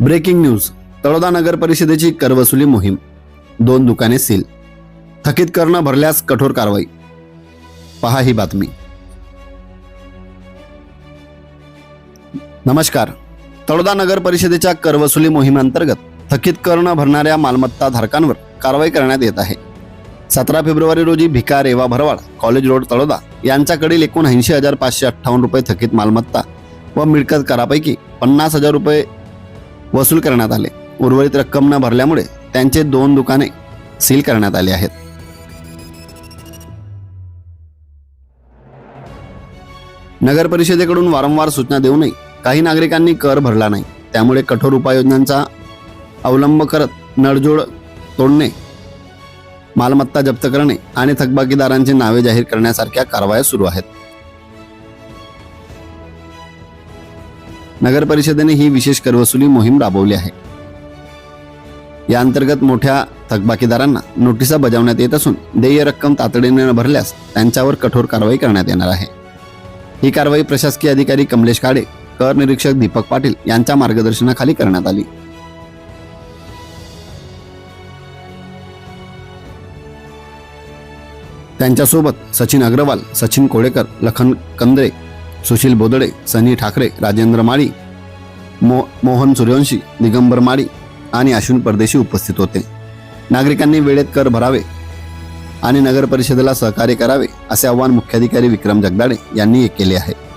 Breaking news Taloda नगर परिषदेची करवसुली मोहीम दोन दुकाने सील थकीत करणं भरल्यास कठोर कारवाई. पहा ही बातमी. नमस्कार. तळोदा नगर परिषदेच्या करवसुली मोहिमेअंतर्गत थकीत करणं भरणाऱ्या मालमत्ता धारकांवर कारवाई करण्यात येत आहे. सतरा फेब्रुवारी रोजी भिका रेवा भरवाड कॉलेज रोड तळोदा यांच्याकडील एकूण ऐंशी हजार पाचशे अठ्ठावन्न रुपये थकीत मालमत्ता व मिळकत करापैकी पन्नास हजार रुपये वसूल करण्यात आले. उर्वरित रक्कम न भरल्यामुळे त्यांचे दोन दुकाने सील करण्यात आली आहेत. नगर परिषदेकडून वारंवार सूचना देऊनही काही नागरिकांनी कर भरला नाही. त्यामुळे कठोर उपाययोजनांचा अवलंब करत नडजोड तोडणे मालमत्ता जप्त करणे आणि थकबाकीदारांची नावे जाहीर करण्यासारख्या कारवाया सुरू आहेत. नगर परिषदेने ही विशेष करवसुली मोहीम राबवली आहे. या अंतर्गत मोठ्या थकबाकीदारांना नोटिसा बजावण्यात येत असून देय रक्कम तातडीने न भरल्यास त्यांच्यावर कठोर कारवाई करण्यात येणार आहे. ही कारवाई प्रशासकीय अधिकारी कमलेश काडे कर निरीक्षक दीपक पाटील यांच्या मार्गदर्शनाखाली करण्यात आली. त्यांच्यासोबत सचिन अग्रवाल सचिन कोळेकर लखन कंद्रे सुशील बोदडे सनी ठाकरे राजेंद्र माळी मो मोहन सूर्यवंशी दिगंबर माळी आणि अश्विन परदेशी उपस्थित होते. नागरिकांनी वेळेत कर भरावे आणि नगर परिषदेला सहकार्य करावे असे आवाहन मुख्याधिकारी विक्रम जगदाडे यांनी केले आहे.